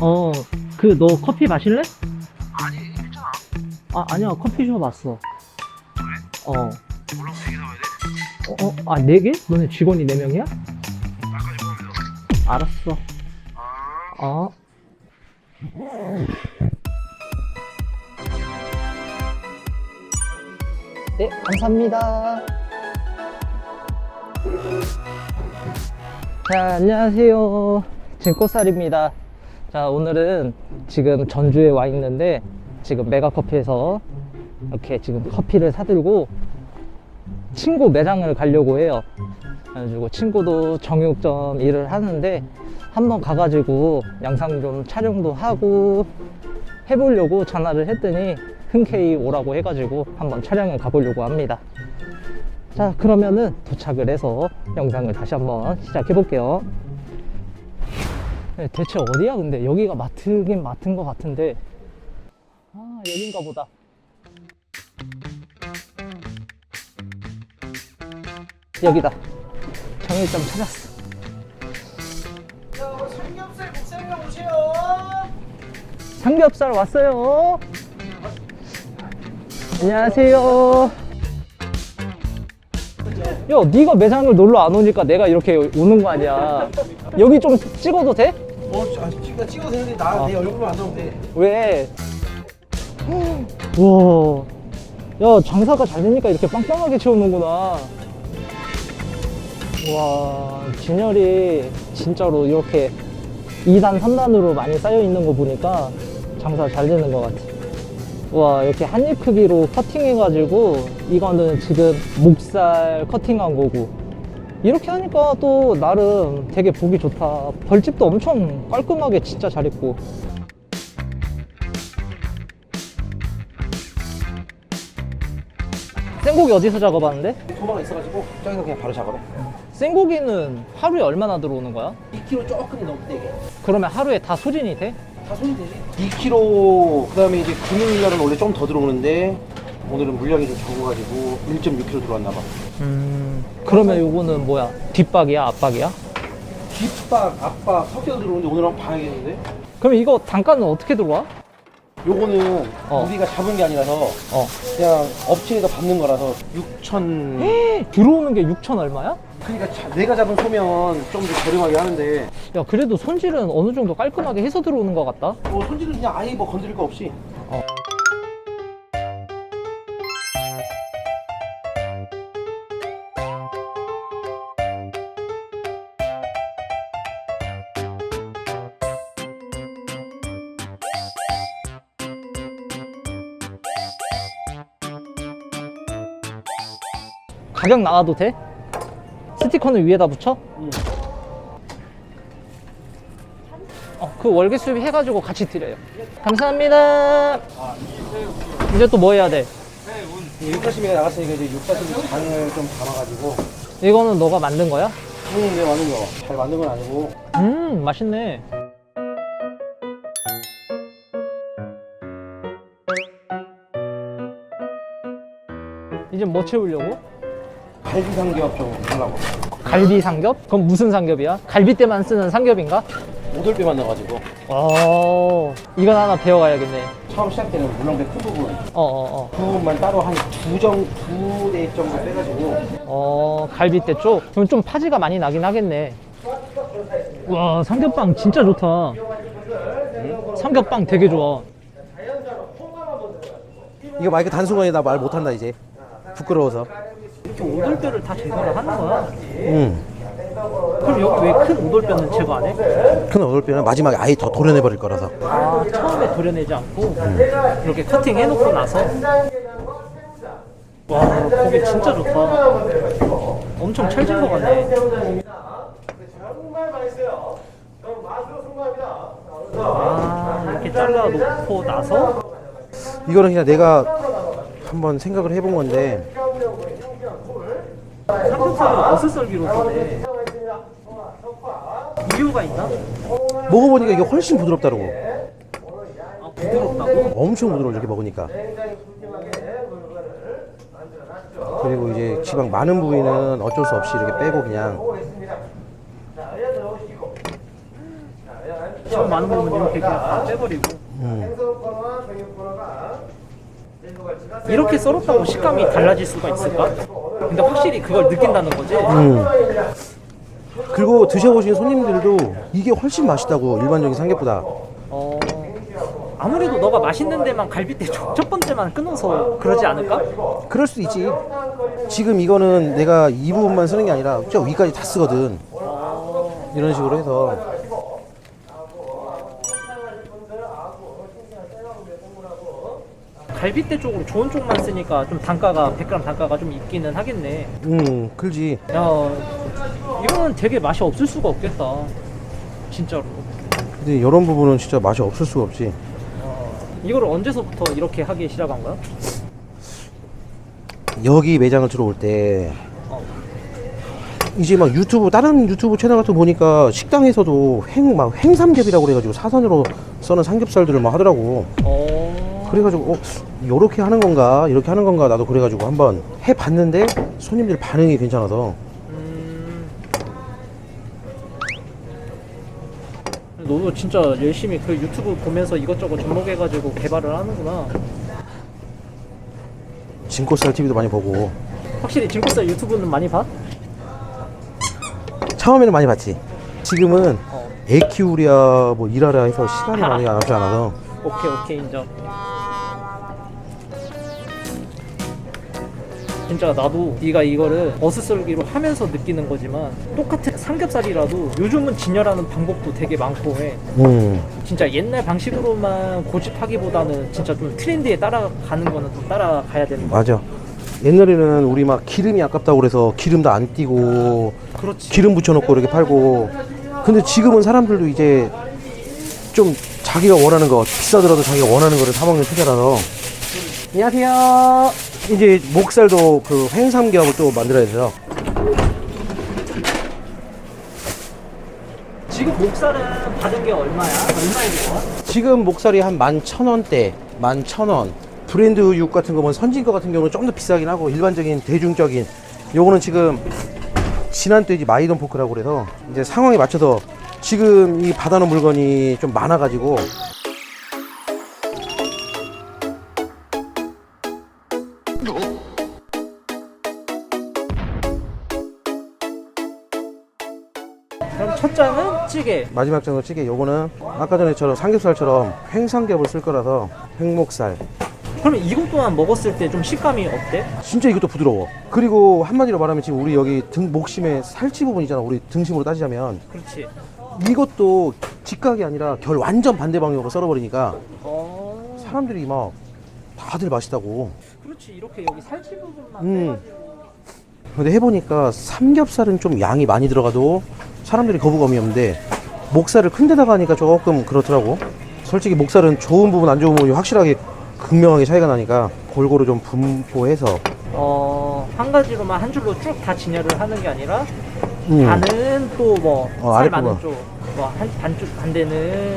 어, 그 너 커피 마실래? 아니 괜찮아 아, 아니야. 커피숍 왔어. 그래? 어. 올라오면 되게 나와야 돼 어, 어, 아, 네 개? 너네 직원이 네 명이야? 나까지 포함해서 알았어. 아 어. 네, 감사합니다. 자, 안녕하세요. 지금 꽃살입니다. 자, 오늘은 지금 전주에 와 있는데, 지금 메가커피에서 이렇게 지금 커피를 사들고 친구 매장을 가려고 해요. 그래가지고 친구도 정육점 일을 하는데 한번 가가지고 영상 좀 촬영도 하고 해보려고 전화를 했더니 흔쾌히 오라고 해가지고 한번 촬영을 가보려고 합니다. 자 그러면은 도착을 해서 영상을 다시 한번 시작해 볼게요. 네, 대체 어디야 근데 여기가 마트긴 마트인 것 같은데 아 여긴가 보다. 여기다 정육점 찾았어. 삼겹살 목살이랑 오세요. 삼겹살 왔어요. 안녕하세요. 야, 네가 매장을 놀러 안 오니까 내가 이렇게 오는 거 아니야. 여기 좀 찍어도 돼? 어, 아, 찍어 찍어도 되는데 나 내 얼굴만 안 나오면 돼. 왜? 우와. 야, 장사가 잘 되니까 이렇게 빵빵하게 채우는구나. 와, 진열이 진짜로 이렇게 2단, 3단으로 많이 쌓여 있는 거 보니까 장사 잘 되는 것 같아. 와, 이렇게 한 입 크기로 커팅해가지고 이거는 지금 목살 커팅한 거고. 이렇게 하니까 또 나름 되게 보기 좋다. 벌집도 엄청 깔끔하게 진짜 잘했고. 생고기 어디서 작업하는데? 도마가 있어가지고 저기서 그냥 바로 작업해. 생고기는 하루에 얼마나 들어오는 거야? 2kg 조금 넘게. 그러면 하루에 다 소진이 돼? 다 손이 되지. 2kg 그다음에 이제 금요일 날은 원래 좀 더 들어오는데 오늘은 물량이 좀 적어가지고 1.6kg 들어왔나 봐. 음. 그러면 요거는 뭐야? 뒷박이야? 앞박이야? 뒷박, 앞박 섞여 들어오는데 오늘 한번 봐야겠는데. 그럼 이거 단가는 어떻게 들어와? 요거는 어. 우리가 잡은 게 아니라서 어. 그냥 업체에서 받는 거라서 6천. 들어오는 게 6천 얼마야? 그러니까 자- 내가 잡은 소면 좀 더 저렴하게 하는데 야, 그래도 손질은 어느 정도 깔끔하게 해서 들어오는 것 같다? 뭐 손질은 그냥 아예 뭐 건드릴 거 없이 가격 나와도 돼? 스티커는 위에다 붙여? 응. 어, 그 월계 수입 해가지고 같이 드려요. 감사합니다. 이제 또 뭐 해야 돼? 육사심이 나갔으니까 이제 육사심 장을 좀 담아가지고 이거는 너가 만든 거야? 응, 내 만든 거. 잘 만든 건 아니고 음, 맛있네. 이제 뭐 채우려고? 갈비 삼겹 좀 하려고. 갈비 삼겹? 그럼 무슨 삼겹이야? 갈비 때만 쓰는 삼겹인가? 오돌뼈만 넣어가지고 어, 이건 하나 배워가야겠네. 처음 시작 때는 물렁배 큰 부분 어, 어, 어. 그 부분만 따로 한두 정, 두대 정도 빼가지고 어, 갈비대 쪽? 그럼 좀 파지가 많이 나긴 하겠네. 와, 삼겹빵 진짜 좋다. 삼겹빵 되게 좋아. 이거 마이크 단순간에 나 말 못한다 이제 부끄러워서 이렇게 오돌뼈를 다 제거를 하는 거야. 응. 그럼 여기 왜 큰 오돌뼈는 제거 안 해? 큰 오돌뼈는 마지막에 아예 더 도려내버릴 거라서 아, 처음에 도려내지 않고 이렇게 커팅 해놓고 나서 와, 고기 진짜 좋다. 엄청 찰진 것 같네. 아, 이렇게 잘라 놓고 나서 이거는 그냥 내가 한번 생각을 해본 건데 삼겹살은 어슷썰기로 쓰네. 이유가 있나? 먹어보니까 이게 훨씬 부드럽다고 아, 부드럽다고? 엄청 부드러워 이렇게 먹으니까 그리고 이제 지방 많은 부위는 어쩔 수 없이 이렇게 빼고 그냥 참 많은 부분 이렇게 그냥 다 빼버리고 음. 이렇게 썰었다고 식감이 달라질 수가 있을까? 근데 확실히 그걸 느낀다는 거지. 음. 그리고 드셔보신 손님들도 이게 훨씬 맛있다고 일반적인 삼겹보다 어 아무래도 너가 맛있는 데만 갈비뼈 첫- 첫 번째만 끊어서 그러지 않을까? 그럴 수도 있지 지금 이거는 내가 이 부분만 쓰는 게 아니라 저 위까지 다 쓰거든 이런 식으로 해서 갈비뼈 쪽으로 좋은 쪽만 쓰니까 좀 단가가 100g 단가가 좀 있기는 하겠네. 음 그러지 야 이거는 되게 맛이 없을 수가 없겠다. 진짜로. 근데 이런 부분은 진짜 맛이 없을 수가 없지 이거를 언제서부터 이렇게 하기 시작한 거야? 여기 매장을 들어올 때 어. 이제 막 유튜브 다른 유튜브 채널 같은 거 보니까 식당에서도 횡 막 횡삼겹이라고 그래가지고 사선으로 써는 삼겹살들을 막 하더라고 어. 그래가지고 어 요렇게 하는 건가 이렇게 하는 건가 나도 그래가지고 한번 해봤는데 손님들 반응이 괜찮아서 음. 너도 진짜 열심히 그 유튜브 보면서 이것저것 접목해가지고 개발을 하는구나. 진코살 TV도 많이 보고 확실히 진코살 유튜브는 많이 봐? 처음에는 많이 봤지 지금은 어. 애 키우랴 뭐 일하랴 해서 시간이 많이 안 남지 않아서 오케이 오케이 인정. 진짜 나도 네가 이거를 어슷썰기로 하면서 느끼는 거지만 똑같은 삼겹살이라도 요즘은 진열하는 방법도 되게 많고 해. 음 진짜 옛날 방식으로만 고집하기보다는 진짜 좀 트렌드에 따라가는 거는 좀 따라가야 되는 거. 맞아 옛날에는 우리 막 기름이 아깝다고 그래서 기름도 안 띄고 그렇지. 기름 붙여놓고 이렇게 팔고 근데 지금은 사람들도 이제 좀 자기가 원하는 거 비싸더라도 자기가 원하는 거를 사 먹는 체제라서 안녕하세요. 이제 목살도 그 횡삼겹을 또 만들어야 돼서 지금 목살은 받은 게 얼마야? 들어와? 지금 목살이 한 11,000원대 11,000원 브랜드 육 같은 거면 선진 거 같은 경우는 좀 더 비싸긴 하고 일반적인 대중적인 요거는 지금 진한 돼지 마이돈 포크라고 그래서 이제 상황에 맞춰서 지금 이 받아놓은 물건이 좀 많아가지고 찌개. 마지막 장어 찌개 요거는 아까 전에처럼 삼겹살처럼 횡삼겹을 쓸 거라서 횡목살 그러면 이것 또한 먹었을 때 좀 식감이 어때? 진짜 이것도 부드러워 그리고 한마디로 말하면 지금 우리 여기 등 목심에 살치 부분 있잖아 우리 등심으로 따지자면 그렇지. 이것도 직각이 아니라 결 완전 반대 방향으로 썰어버리니까 어. 사람들이 막 다들 맛있다고 그렇지. 이렇게 여기 살치 부분만 음. 빼가지고. 근데 해보니까 삼겹살은 좀 양이 많이 들어가도 사람들이 거부감이 없는데 목살을 큰 데다가 하니까 조금 그렇더라고 솔직히 목살은 좋은 부분 안 좋은 부분이 확실하게 극명하게 차이가 나니까 골고루 좀 분포해서 어, 한 가지로만 한 줄로 쭉 다 진열을 하는 게 아니라 음. 반은 또뭐 어, 살 아랫부분. 많은 쪽, 뭐한 반쪽 반대는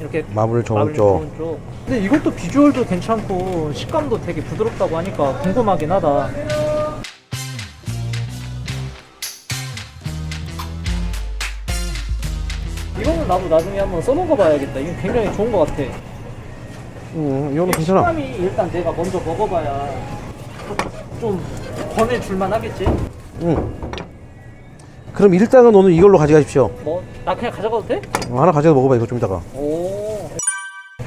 이렇게 마블 좋은 마블링 쪽 좋은 쪽. 근데 이것도 비주얼도 괜찮고 식감도 되게 부드럽다고 하니까 궁금하긴 하다. 나도 나중에 한번 써먹어 봐야겠다. 이건 굉장히 좋은 것 같아. 음, 이거는 괜찮아 식감이 일단 내가 먼저 먹어봐야 좀 권해줄만 하겠지? 음. 그럼 일단은 오늘 이걸로 가져가십시오 뭐 나 그냥 가져가도 돼? 어, 하나 가져가 먹어봐 이거 좀 이따가 오.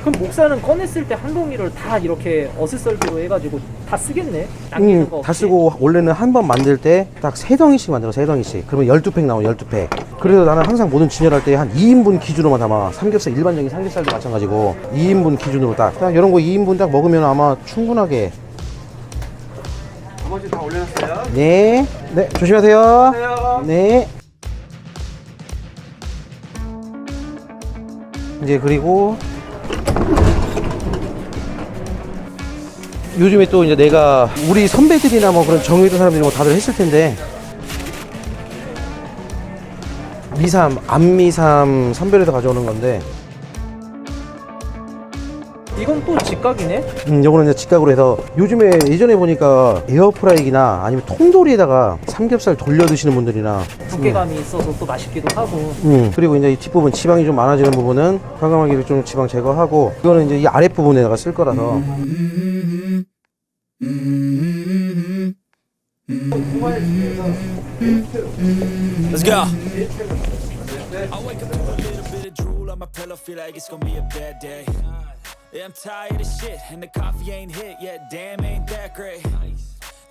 그럼 목살은 꺼냈을 때한 동이를 다 이렇게 어슷썰기로 해가지고 다 쓰겠네? 남기는 거 음, 없이? 다 쓰고 원래는 한 번 만들 때 딱 세 덩이씩 만들어 세 덩이씩. 그러면 12팩 나오면 12팩. 그래서 나는 항상 모든 진열할 때 한 2인분 기준으로만 담아. 삼겹살 일반적인 삼겹살도 마찬가지고 2인분 기준으로 딱. 그냥 이런 거 2인분 딱 먹으면 아마 충분하게. 나머지 다 올려놨어요? 네, 네 조심하세요. 네. 이제 그리고 요즘에 또 이제 내가 우리 선배들이나 뭐 그런 정해둔 사람들이 뭐 다들 했을 텐데. 미삼, 안미삼 선별해서 가져오는 건데 이건 또 직각이네? 음, 요거는 이제 직각으로 해서 요즘에 예전에 보니까 에어프라이기나 아니면 통돌이에다가 삼겹살 돌려 드시는 분들이나 두께감이 있어서 또 맛있기도 하고. 음, 그리고 이제 이 뒷부분 지방이 좀 많아지는 부분은 과감하게 좀 지방 제거하고 이거는 이제 이 아랫부분에다가 쓸 거라서 Let's go. I wake up to a little bit of drool on my pillow, feel like it's gonna be a bad day. Yeah, I'm tired of shit, and the coffee ain't hit yet. Damn, ain't that great.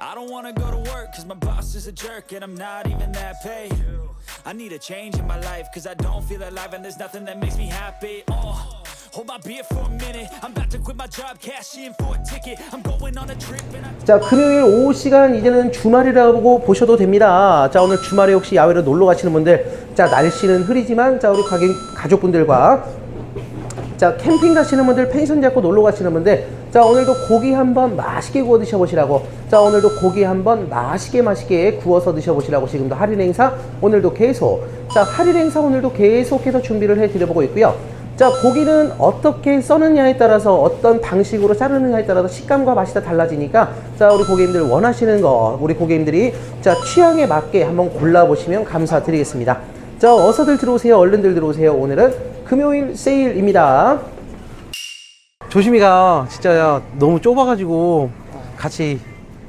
I don't wanna go to work, cause my boss is a jerk, and I'm not even that paid. I need a change in my life, cause I don't feel alive, and there's nothing that makes me happy. Oh. Hold my beer for a minute. I'm about to quit my job, cash in for a ticket. I'm going on a trip and I 자 금요일 오후 시간 이제는 주말이라고 보셔도 됩니다 자 오늘 주말에 혹시 야외로 놀러 가시는 분들 자 날씨는 흐리지만 자 우리 가족, 가족분들과 자 캠핑 가시는 분들 펜션 잡고 놀러 가시는 분들 자 오늘도 고기 한번 맛있게 구워 드셔보시라고. 자 오늘도 고기 한번 맛있게 맛있게 구워서 드셔보시라고 지금도 할인 행사 오늘도 계속. 자 할인 행사 오늘도 계속해서 준비를 해 드려보고 있고요. 자 고기는 어떻게 써느냐에 따라서 어떤 방식으로 자르느냐에 따라서 식감과 맛이 다 달라지니까 자 우리 고객님들 원하시는 거 우리 고객님들이 자 취향에 맞게 한번 골라보시면 감사드리겠습니다. 자 어서들 들어오세요. 얼른들 들어오세요. 오늘은 금요일 세일입니다 조심히 가 진짜 너무 좁아가지고 같이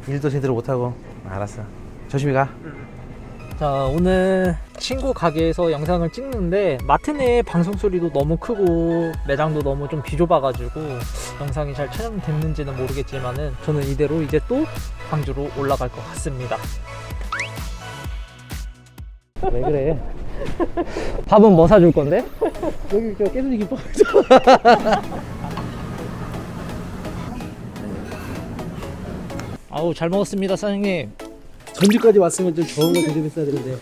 일도 제대로 못하고 알았어 조심히 가 자, 오늘 친구 가게에서 영상을 찍는데 마트 내 방송 소리도 너무 크고 매장도 너무 좀 비좁아가지고 영상이 잘 촬영됐는지는 모르겠지만은 저는 이대로 이제 또 광주로 올라갈 것 같습니다. 왜 그래? 밥은 뭐 사줄 건데? 여기 저 깨소리 김밥 아우 잘 먹었습니다 사장님. 전주까지 왔으면 좀 좋은 거 대접했어야 되는데